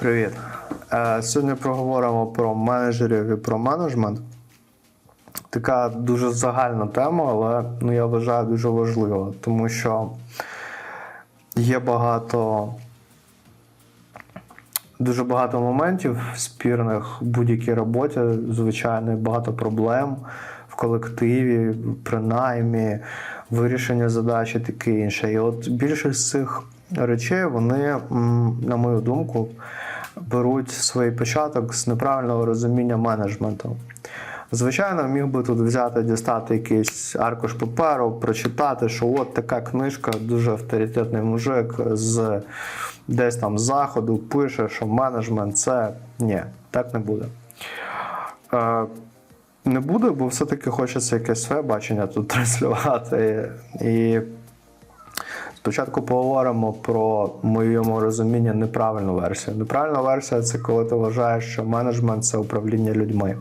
Привіт. Е, Сьогодні проговоримо про менеджерів і про менеджмент. Така дуже загальна тема, але ну, я вважаю дуже важлива, тому що є багато, дуже багато моментів спірних в будь-якій роботі, звичайно, багато проблем в колективі, принаймні, вирішення задач і таке інше. І от більшість цих речей, вони, на мою думку, беруть свій початок з неправильного розуміння менеджменту. Звичайно, міг би тут взяти, дістати якийсь аркуш паперу, прочитати, що от така книжка, дуже авторитетний мужик з десь там заходу пише, що менеджмент це ні, так не буде. Е, не буде, бо все-таки хочеться якесь своє бачення тут транслювати. І спочатку поговоримо про моєму розумінні неправильну версію. Неправильна версія це коли ти вважаєш, що менеджмент це управління людьми.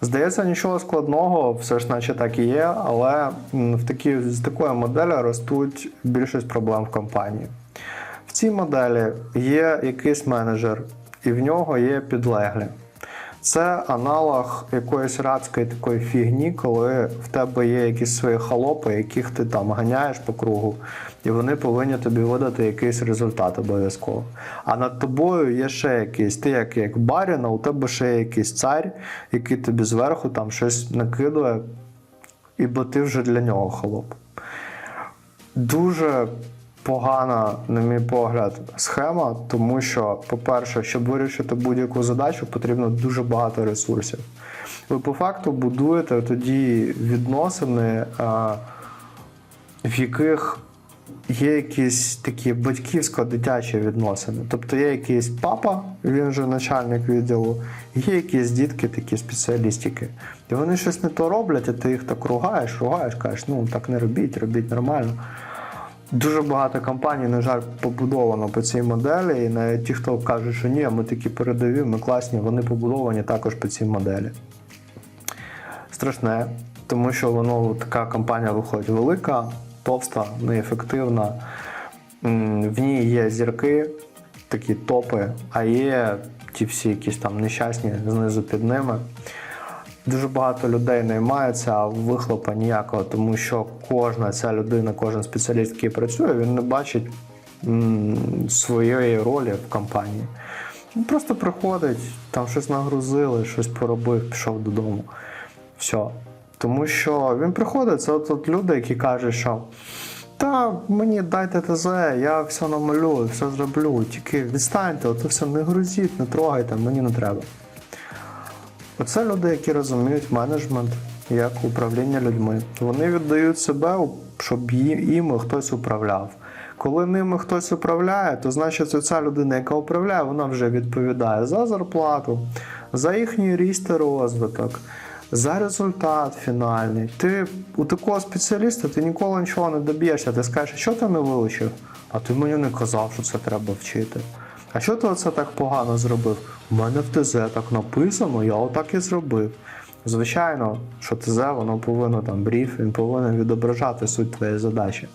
Здається, нічого складного, все ж наче так і є, але в такі, з такої моделі ростуть більшість проблем в компанії. В цій моделі є якийсь менеджер, і в нього є підлеглі. Це аналог якоїсь радської такої фігні, коли в тебе є якісь свої холопи, яких ти там ганяєш по кругу, і вони повинні тобі видати якийсь результат обов'язково. А над тобою є ще якийсь, ти як, як барін, а у тебе ще є якийсь цар, який тобі зверху там щось накидує, і бо ти вже для нього холоп. Дуже погана, на мій погляд, схема, тому що, по-перше, щоб вирішити будь-яку задачу, потрібно дуже багато ресурсів. Ви по факту будуєте тоді відносини, в яких є якісь такі батьківсько-дитячі відносини. Тобто є якийсь папа, він же начальник відділу, є якісь дітки, такі спеціалістики. І вони щось не то роблять, а ти їх так ругаєш, ругаєш, кажеш, ну так не робіть, робіть нормально. Дуже багато компаній, на жаль, побудовано по цій моделі. І навіть ті, хто каже, що ні, ми такі передові, ми класні, вони побудовані також по цій моделі. Страшне, тому що воно така компанія виходить велика, товста, неефективна. В ній є зірки, такі топи, а є ті всі якісь там нещасні знизу під ними. Дуже багато людей наймається, а вихлопа ніякого, тому що кожна ця людина, кожен спеціаліст, який працює, він не бачить м, своєї ролі в компанії. Він просто приходить, там щось нагрузили, щось поробив, пішов додому. Все. Тому що він приходить, це от, от люди, які кажуть, що та мені дайте ТЗ, я все намалюю, все зроблю, тільки відстаньте, от все не грузіть, не трогайте, мені не треба. Оце люди, які розуміють менеджмент як управління людьми. Вони віддають себе, щоб їм хтось управляв. Коли ними хтось управляє, то значить ця людина, яка управляє, вона вже відповідає за зарплату, за їхній ріст і розвиток, за результат фінальний. Ти у такого спеціаліста ти ніколи нічого не доб'єшся. Ти скажеш, що ти не вивчив? А ти мені не казав, що це треба вчити. А що ти оце так погано зробив? У мене в ТЗ так написано, я отак і зробив. Звичайно, що ТЗ воно повинно там бріф, він повинен відображати суть твоєї задачі.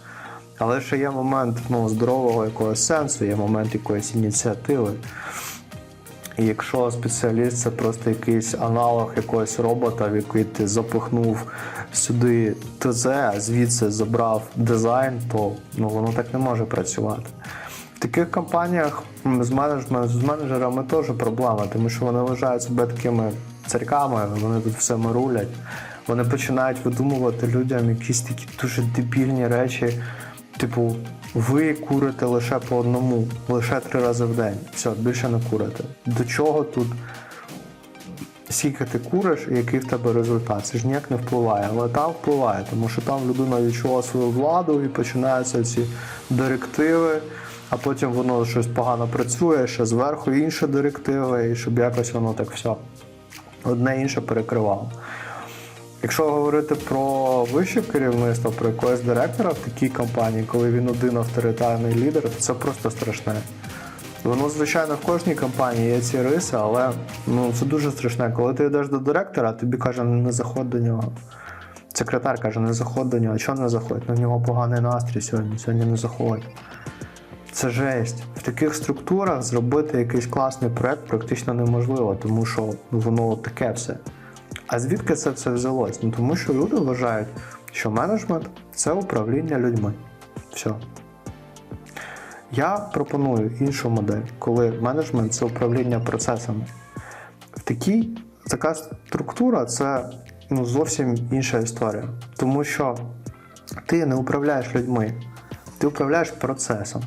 Але ще є момент ну, здорового якогось сенсу, є момент якоїсь ініціативи. І якщо спеціаліст це просто якийсь аналог якогось робота, в який ти запихнув сюди ТЗ, а звідси забрав дизайн, то ну, воно так не може працювати. В таких компаніях з, менеджмент, з менеджерами теж проблема, тому що вони вважають себе такими царьками, вони тут все рулять. Вони починають видумувати людям якісь такі дуже дебільні речі. Типу, ви курите лише по одному, лише три рази в день. Все, більше не курите. До чого тут скільки ти куриш і який в тебе результат? Це ж ніяк не впливає, але там впливає, тому що там людина відчула свою владу і починаються ці директиви, а потім воно щось погано працює, ще зверху інші директиви, і щоб якось воно так все одне інше перекривало. Якщо говорити про вище керівництво, про якогось директора в такій компанії, коли він один авторитарний лідер, то це просто страшне. Воно, звичайно, в кожній компанії є ці риси, але ну, це дуже страшне. Коли ти йдеш до директора, тобі каже, не заходь до нього. Секретар каже, не заходь до нього. А чого не заходь? Ну, в нього поганий настрій сьогодні, сьогодні не заходь. Це жесть. В таких структурах зробити якийсь класний проект практично неможливо, тому що ну, воно таке все. А звідки це все взялось? Ну тому що люди вважають, що менеджмент це управління людьми. Все. Я пропоную іншу модель, коли менеджмент це управління процесами. В такій така структура це ну, зовсім інша історія. Тому що ти не управляєш людьми, ти управляєш процесом.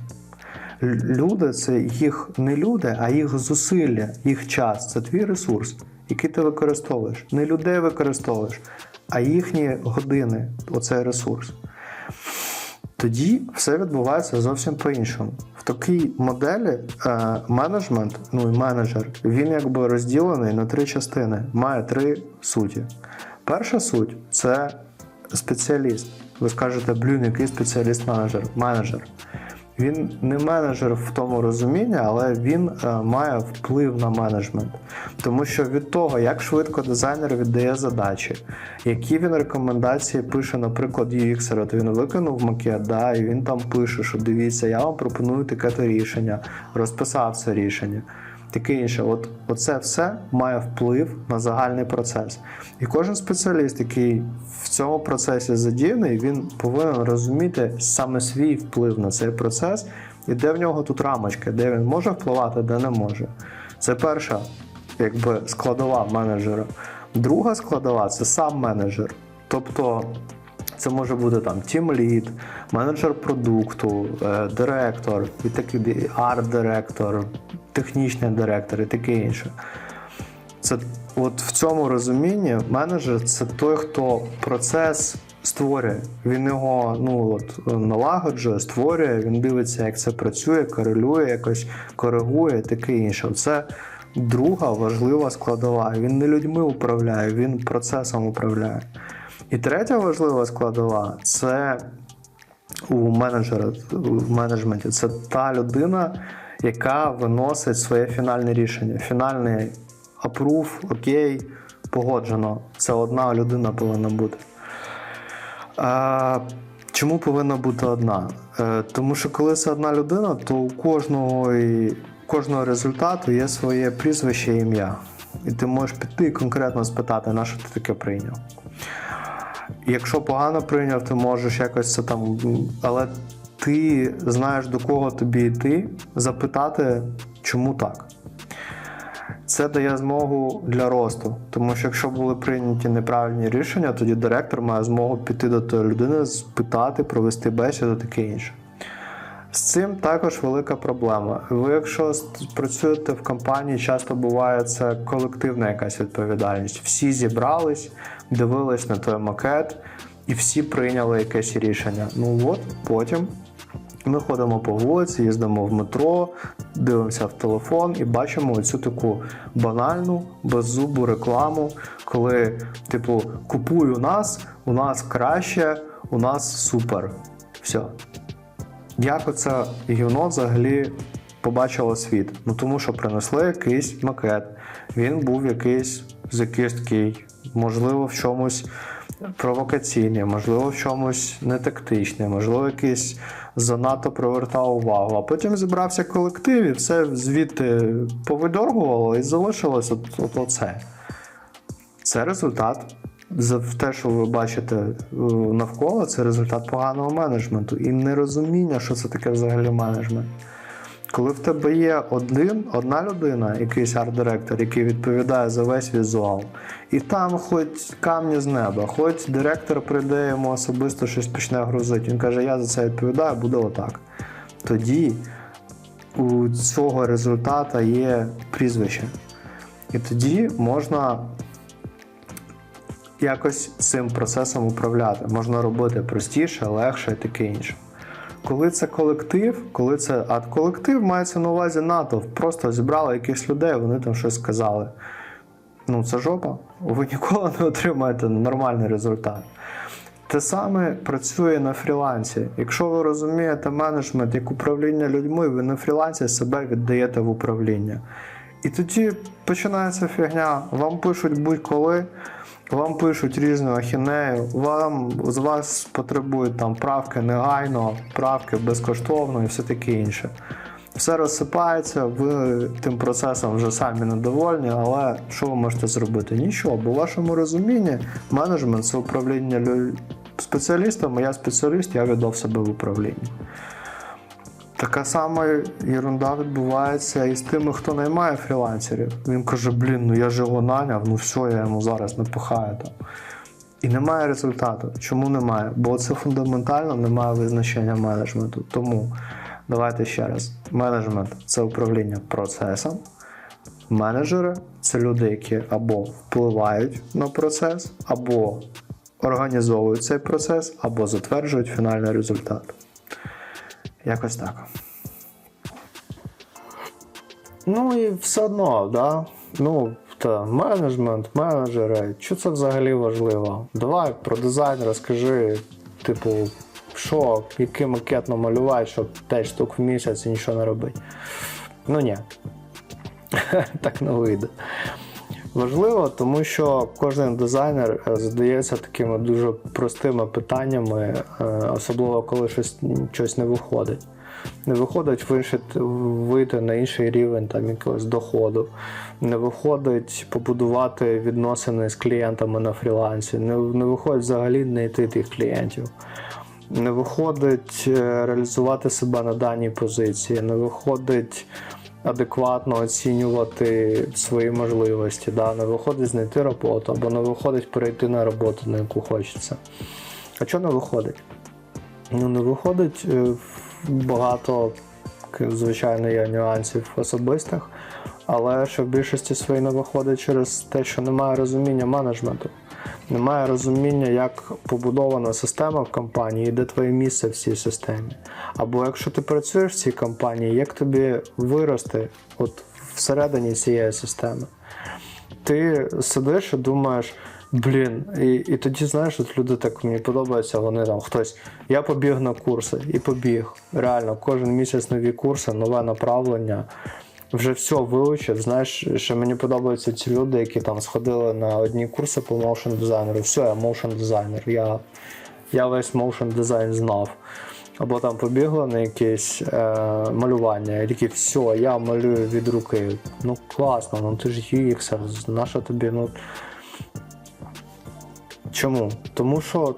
Люди це їх не люди, а їх зусилля, їх час. Це твій ресурс, який ти використовуєш. Не людей використовуєш, а їхні години оцей ресурс. Тоді все відбувається зовсім по-іншому. В такій моделі е, менеджмент, ну і менеджер, він якби розділений на три частини, має три суті. Перша суть це спеціаліст. Ви скажете, блін, який спеціаліст-менеджер? Менеджер. Він не менеджер в тому розумінні, але він е, має вплив на менеджмент. Тому що від того, як швидко дизайнер віддає задачі, які він рекомендації пише, наприклад, UX, от він викинув макет, да, і він там пише, що дивіться, я вам пропоную таке-то рішення, розписав це рішення. Таке інше, от оце все має вплив на загальний процес. І кожен спеціаліст, який в цьому процесі задіяний, він повинен розуміти саме свій вплив на цей процес, і де в нього тут рамочки, де він може впливати, де не може. Це перша якби, складова менеджера. Друга складова це сам менеджер. Тобто це може бути там тім-лід, менеджер продукту, е, директор, і такий арт-директор, технічний директор і таке інше. Це от в цьому розумінні менеджер це той, хто процес створює. Він його ну от налагоджує, створює, він дивиться, як це працює, корелює, якось коригує, таке інше. Це друга важлива складова. Він не людьми управляє, він процесом управляє. І третя важлива складова це у менеджера в менеджменті. Це та людина, яка виносить своє фінальне рішення. Фінальний апрув, окей, погоджено. Це одна людина повинна бути. А, чому повинна бути одна? Е, тому що коли це одна людина, то у кожного, і- кожного результату є своє прізвище і ім'я. І ти можеш піти і конкретно спитати, на що ти таке прийняв. Якщо погано прийняв, ти можеш якось це там. Але ти знаєш, до кого тобі йти, запитати, чому так. Це дає змогу для росту. Тому що якщо були прийняті неправильні рішення, тоді директор має змогу піти до тої людини, спитати, провести бесіду, таке інше. З цим також велика проблема. Ви, якщо працюєте в компанії, часто буває це колективна якась відповідальність. Всі зібрались, дивились на той макет, і всі прийняли якесь рішення. Ну от потім ми ходимо по вулиці, їздимо в метро, дивимося в телефон і бачимо оцю таку банальну, беззубу рекламу, коли, типу, купуй у нас, у нас краще, у нас супер. Все. Як оце гівно взагалі побачило світ? Ну тому що принесли якийсь макет, він був якийсь закисткий, можливо, в чомусь провокаційний, можливо, в чомусь нетактичний, можливо, якийсь занадто привертав увагу. А потім зібрався колектив і все звідти повидоргувало і залишилось от, от оце. Це результат. За те, що ви бачите е, навколо, це результат поганого менеджменту і нерозуміння, що це таке взагалі менеджмент. Коли в тебе є один, одна людина, якийсь арт-директор, який відповідає за весь візуал, і там хоч камні з неба, хоч директор прийде йому особисто щось почне грузити, він каже, я за це відповідаю, буде отак. Тоді у цього результата є прізвище. І тоді можна якось цим процесом управляти. Можна робити простіше, легше і таке інше. Коли це колектив, коли це а колектив мається на увазі натовп, просто зібрали якихось людей, вони там щось сказали. Ну, це жопа. Ви ніколи не отримаєте нормальний результат. Те саме працює на фрілансі. Якщо ви розумієте менеджмент як управління людьми, ви на фрілансі себе віддаєте в управління. І тоді починається фігня. Вам пишуть будь-коли, Вам пишуть різну ахінею, вам з вас потребують там правки негайно, правки безкоштовно і все таке інше. Все розсипається, ви тим процесом вже самі недовольні, але що ви можете зробити? Нічого, бо в вашому розумінні менеджмент це управління спеціалістами. Я спеціаліст, я віддав себе в управління. Така сама ерунда відбувається і з тими, хто наймає фрілансерів. Він каже: блін, ну я ж його наняв, ну все, я йому зараз напихаю там. І немає результату. Чому немає? Бо це фундаментально немає визначення менеджменту. Тому давайте ще раз: менеджмент це управління процесом. Менеджери це люди, які або впливають на процес, або організовують цей процес, або затверджують фінальний результат. Якось так. Ну і все одно, да? Ну, та менеджмент, менеджери, що це взагалі важливо? Давай про дизайн розкажи, типу, що, який макет намалювати, щоб 5 штук в місяць і нічого не робити. Ну ні. так не вийде. Важливо, тому що кожен дизайнер е, задається такими дуже простими питаннями, е, особливо коли щось, щось не виходить. Не виходить вийти, на інший рівень там, якогось доходу, не виходить побудувати відносини з клієнтами на фрілансі, не, не виходить взагалі знайти тих клієнтів. Не виходить е, реалізувати себе на даній позиції, не виходить адекватно оцінювати свої можливості. Да? Не виходить знайти роботу або не виходить перейти на роботу, на яку хочеться. А чого не виходить? Ну, не виходить е, багато, звичайно, є нюансів особистих, але що в більшості своїй не виходить через те, що немає розуміння менеджменту. Немає розуміння, як побудована система в компанії, де твоє місце в цій системі. Або якщо ти працюєш в цій компанії, як тобі вирости от всередині цієї системи. Ти сидиш і думаєш, блін, і, і тоді знаєш, от люди так мені подобаються, вони там хтось. Я побіг на курси і побіг. Реально, кожен місяць нові курси, нове направлення. Вже все вивчив. Знаєш, що мені подобаються ці люди, які там сходили на одні курси по моушн дизайнеру. Все, я моушн дизайнер. Я, я весь моушн дизайн знав. Або там побігли на якесь е, малювання, і такі, все, я малюю від руки. Ну класно, ну ти ж UX, наша тобі, ну. Чому? Тому що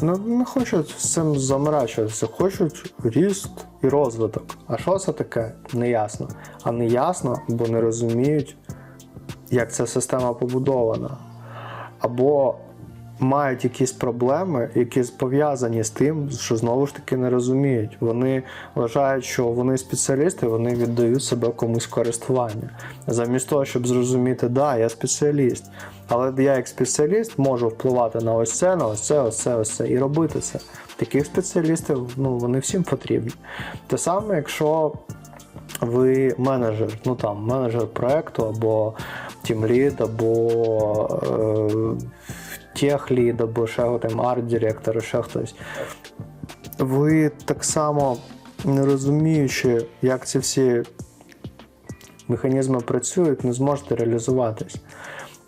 ну, не хочуть з цим заморачуватися, хочуть ріст і розвиток. А що це таке? Неясно. А неясно, бо не розуміють, як ця система побудована. Або мають якісь проблеми, які пов'язані з тим, що знову ж таки не розуміють. Вони вважають, що вони спеціалісти, вони віддають себе комусь користування. Замість того, щоб зрозуміти, да, я спеціаліст, але я як спеціаліст можу впливати на ось це, на ось це, ось це, ось це і робити це. Таких спеціалістів ну, вони всім потрібні. Те саме, якщо ви менеджер, ну там менеджер проекту або тімлід, або е, техлід, або ще там арт-директор, ще хтось. Ви так само не розуміючи, як ці всі механізми працюють, не зможете реалізуватись.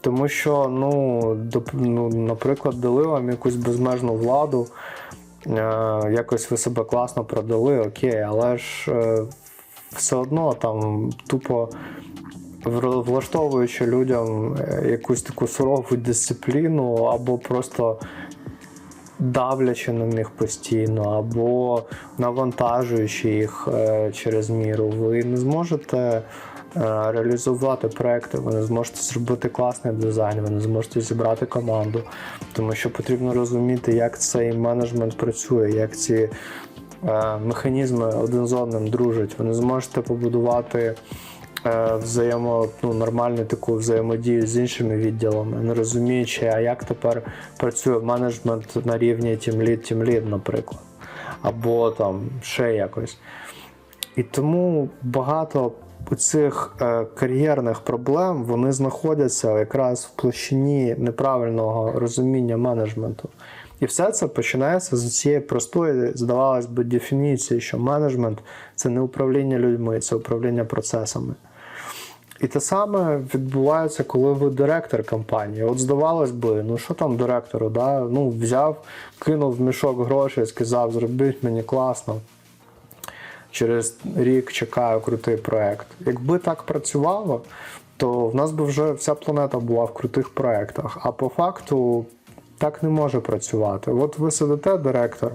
Тому що, ну, доп- ну, наприклад, дали вам якусь безмежну владу, е, якось ви себе класно продали, окей, але ж е, все одно там тупо влаштовуючи людям е, якусь таку сурову дисципліну, або просто давлячи на них постійно, або навантажуючи їх е, через міру, ви не зможете е, реалізувати проекти, ви не зможете зробити класний дизайн, ви не зможете зібрати команду, тому що потрібно розуміти, як цей менеджмент працює, як ці механізми один з одним дружать. Ви не зможете побудувати взаємо, ну, нормальну таку взаємодію з іншими відділами, не розуміючи, а як тепер працює менеджмент на рівні тімлід, тімлід, наприклад, або там ще якось. І тому багато цих е, кар'єрних проблем вони знаходяться якраз в площині неправильного розуміння менеджменту. І все це починається з цієї простої, здавалось би, дефініції, що менеджмент це не управління людьми, це управління процесами. І те саме відбувається, коли ви директор компанії. От здавалось би, ну що там директору, да? ну взяв, кинув в мішок грошей, сказав, зробіть мені класно. Через рік чекаю крутий проект. Якби так працювало, то в нас би вже вся планета була в крутих проектах. А по факту так не може працювати. От ви сидите, директор,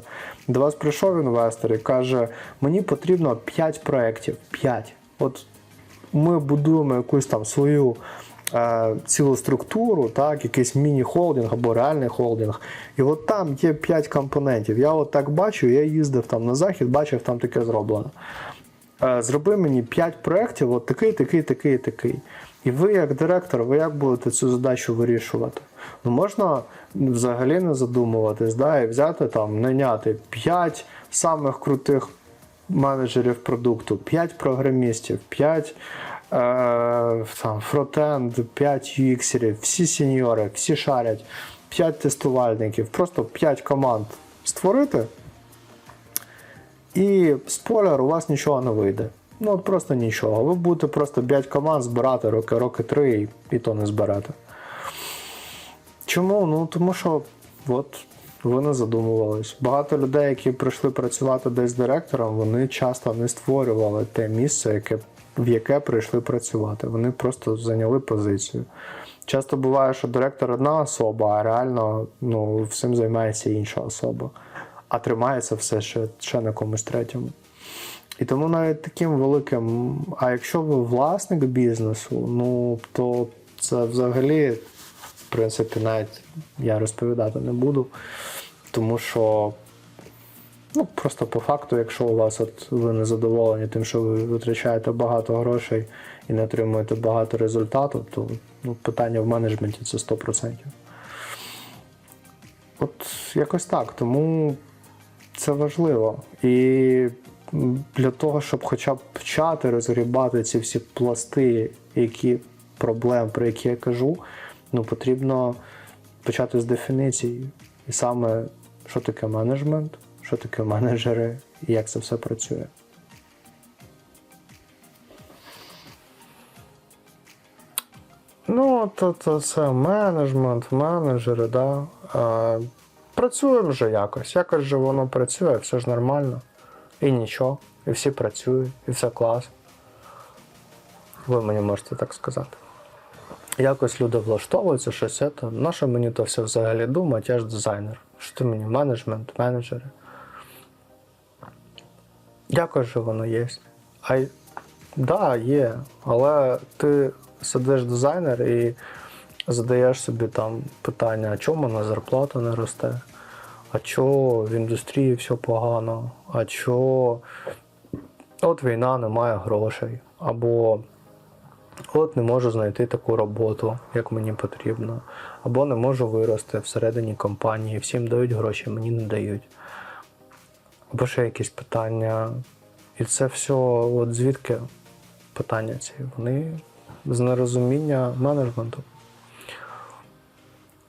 до вас прийшов інвестор і каже: мені потрібно 5 проєктів. 5. От ми будуємо якусь там свою е, цілу структуру, так, якийсь міні-холдинг або реальний холдинг. І от там є 5 компонентів. Я от так бачу, я їздив там на захід, бачив, там таке зроблено. Е, зроби мені 5 проєктів, от такий, такий, такий, такий. І ви, як директор, ви як будете цю задачу вирішувати? Ну можна взагалі не задумуватись, да, і взяти там, найняти 5 самих крутих менеджерів продукту, 5 програмістів, 5 е, там, фронтенд, 5 UX-ерів, всі сеньори, всі шарять, 5 тестувальників, просто 5 команд створити. І спойлер, у вас нічого не вийде. Ну просто нічого. Ви будете просто 5 команд збирати роки, роки 3 і, і то не зберете. Чому? Ну тому що от ви не задумувались. Багато людей, які прийшли працювати десь директором, вони часто не створювали те місце, яке, в яке прийшли працювати. Вони просто зайняли позицію. Часто буває, що директор одна особа, а реально ну, всім займається інша особа, а тримається все ще, ще на комусь третьому. І тому навіть таким великим, а якщо ви власник бізнесу, ну то це взагалі, принципі, навіть я розповідати не буду. Тому що, ну, просто по факту, якщо у вас от ви не задоволені тим, що ви витрачаєте багато грошей і не отримуєте багато результату, то ну, питання в менеджменті це 100%. От якось так. Тому це важливо. І для того, щоб хоча б почати розгрібати ці всі пласти, які проблем, про які я кажу, ну потрібно почати з дефініції. І саме що таке менеджмент, що таке менеджери і як це все працює. Ну, то, то це менеджмент, менеджери, да. А, працює вже якось. Якось же воно працює, все ж нормально. І нічого. І всі працюють, і все клас. Ви мені можете так сказати. Якось люди влаштовуються, щось це. Нащо мені то все взагалі думати, я ж дизайнер. Що ти мені менеджмент, менеджери. Якось же воно є. А й- да, є. Але ти сидиш дизайнер і задаєш собі там питання, а чому на зарплата не росте? А чого в індустрії все погано? А чого от війна немає грошей? Або от не можу знайти таку роботу, як мені потрібно, або не можу вирости всередині компанії, всім дають гроші, мені не дають. Або ще якісь питання. І це все, от звідки питання ці? Вони з нерозуміння менеджменту.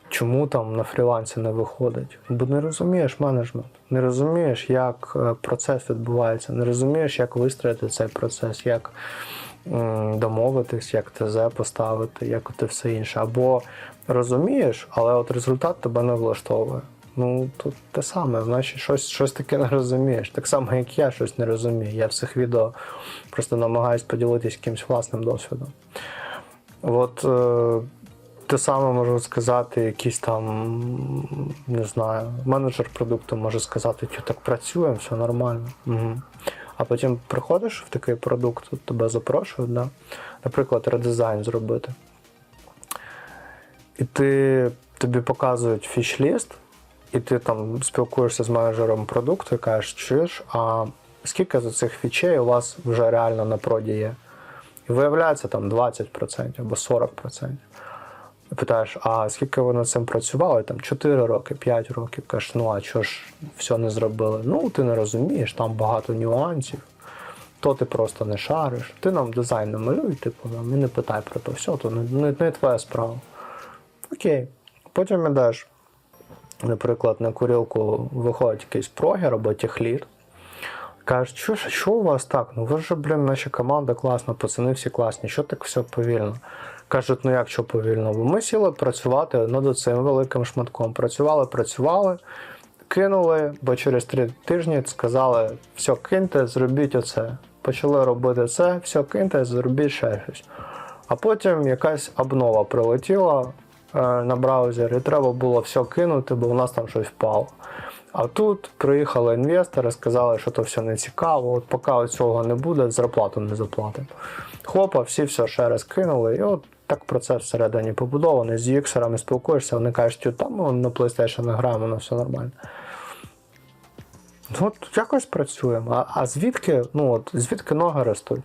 Чому там на фрілансі не виходить? Бо не розумієш менеджмент, не розумієш, як е, процес відбувається, не розумієш, як вистроїти цей процес, як домовитись, як ТЗ поставити, як те все інше. Або розумієш, але от результат тебе не влаштовує. Ну, тут те саме, значить, щось, щось таке не розумієш. Так само, як я щось не розумію. Я в цих відео просто намагаюсь поділитися якимось власним досвідом. От е, те саме можу сказати, якийсь там, не знаю, менеджер продукту може сказати, що так працюємо, все нормально. Угу. А потім приходиш в такий продукт, тебе запрошують, да? наприклад, редизайн зробити. І ти, тобі показують фіш-ліст, і ти там спілкуєшся з менеджером продукту і кажеш, чуєш, а скільки з цих фічей у вас вже реально на проді є? І виявляється там 20% або 40%. Питаєш, а скільки ви над цим працювали? Там 4 роки, 5 років. Кажеш, ну а чого ж все не зробили? Ну, ти не розумієш, там багато нюансів. То ти просто не шариш. Ти нам дизайн намалюй, типу, нам, і не питай про то. Все, то не, не, не твоя справа. Окей. Потім ідеш, наприклад, на курілку виходить якийсь прогер або техлід Кажуть, що, що у вас так? Ну ви ж, блін, наша команда класна, пацани всі класні, що так все повільно? Кажуть, ну як що повільно? Бо ми сіли працювати над цим великим шматком. Працювали, працювали, кинули, бо через три тижні сказали, все, киньте, зробіть оце. Почали робити це, все, киньте, зробіть ще щось. А потім якась обнова прилетіла е, на браузер, і треба було все кинути, бо у нас там щось впало. А тут приїхали інвестори, сказали, що то все не цікаво, от поки цього не буде, зарплату не заплатимо. Хлопа, всі все ще раз кинули, і от так процес всередині побудований. З юксерами спілкуєшся, вони кажуть, там ми на PlayStation граємо, воно все нормально. Ну, от якось працюємо. А, а звідки, ну от звідки ноги ростуть?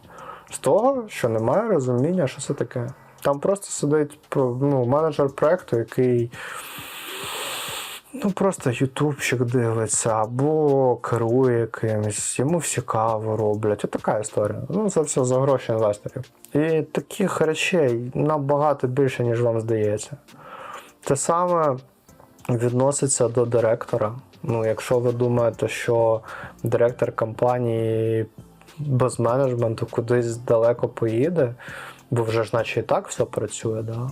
З того, що немає розуміння, що це таке. Там просто сидить ну, менеджер проєкту, який ну, просто ютубчик дивиться, або керує якимось, йому всі каву роблять. От така історія. Ну, це все за гроші інвесторів. І таких речей набагато більше, ніж вам здається. Те саме відноситься до директора. Ну, якщо ви думаєте, що директор компанії без менеджменту кудись далеко поїде, бо вже ж наче і так все працює, да?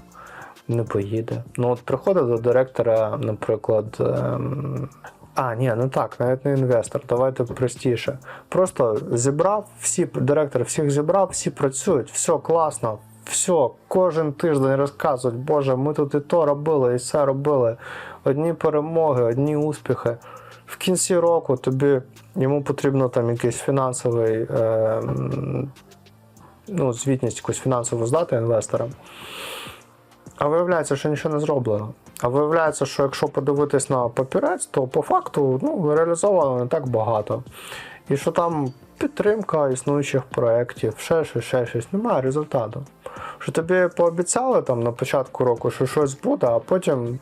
Не поїде. Ну от приходить до директора, наприклад. Ем... А, ні, не так, навіть не інвестор. Давайте простіше. Просто зібрав, всі директор всіх зібрав, всі працюють, все класно, все, кожен тиждень розказують, Боже, ми тут і то робили, і все робили. Одні перемоги, одні успіхи. В кінці року тобі йому потрібно там якийсь фінансовий, е, ну, звітність якусь фінансову здати інвесторам. А виявляється, що нічого не зроблено. А виявляється, що якщо подивитись на папірець, то по факту ну, реалізовано не так багато. І що там підтримка існуючих проєктів, ще щось, ще щось, немає результату. Що тобі пообіцяли там на початку року, що щось буде, а потім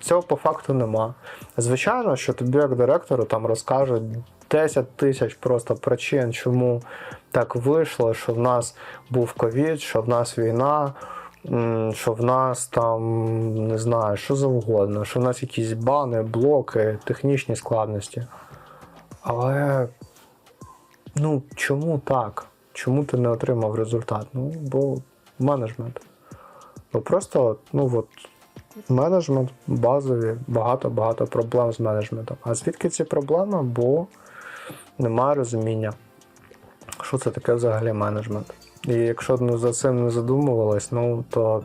цього по факту нема. Звичайно, що тобі, як директору, там розкажуть 10 тисяч просто причин, чому так вийшло, що в нас був ковід, що в нас війна, що в нас там не знаю, що завгодно, що в нас якісь бани, блоки, технічні складності. Але ну чому так? Чому ти не отримав результат? Ну, бо менеджмент. Бо просто, ну от, менеджмент базові, багато-багато проблем з менеджментом. А звідки ці проблеми? Бо немає розуміння, що це таке взагалі менеджмент. І якщо ну, за цим не задумувались, ну то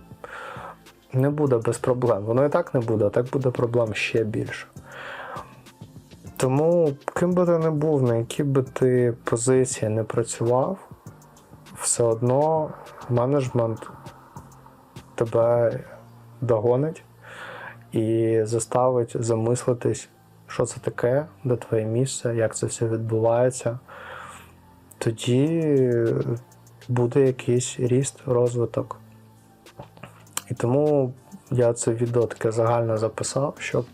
не буде без проблем. Воно і так не буде, а так буде проблем ще більше. Тому, ким би ти не був, на якій би ти позиції не працював, все одно менеджмент тебе догонить і заставить замислитись, що це таке, де твоє місце, як це все відбувається. Тоді буде якийсь ріст, розвиток. І тому я це відео таке загально записав, щоб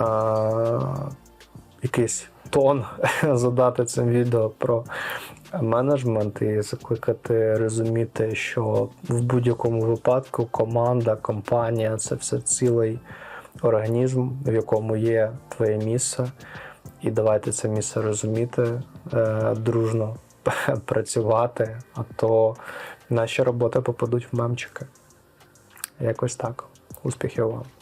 е, якийсь тон задати цим відео про менеджмент і закликати розуміти, що в будь-якому випадку команда, компанія це все цілий організм, в якому є твоє місце. І давайте це місце розуміти, е, дружно працювати, а то наші роботи попадуть в мемчики. Якось так. Успіхів вам!